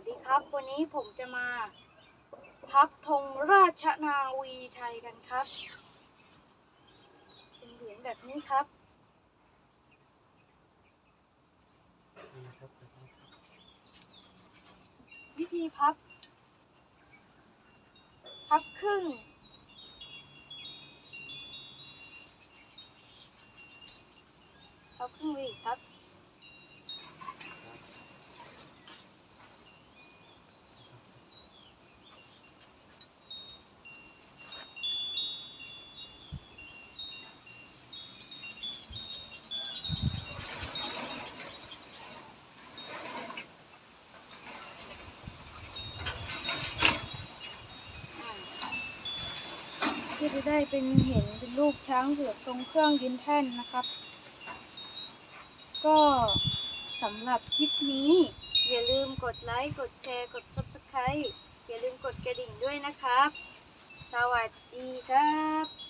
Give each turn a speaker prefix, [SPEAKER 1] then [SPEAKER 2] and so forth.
[SPEAKER 1] วัสดีครับ วันนี้ผมจะมา พับธงราชนาวีไทยกันครับ เป็นเหรียญแบบนี้ครับ วิธีพับ พับครึ่งพับครึ่งไปอีครับ ที่จะได้เป็นเห็นเป็นรูปช้างเผือกทรงเครื่องยืนแท่นนะครับ ก็สำหรับคลิปนี้ อย่าลืมกดไลค์กดแชร์กด subscribe อย่าลืมกดกระดิ่งด้วยนะครับ สวัสดีครับ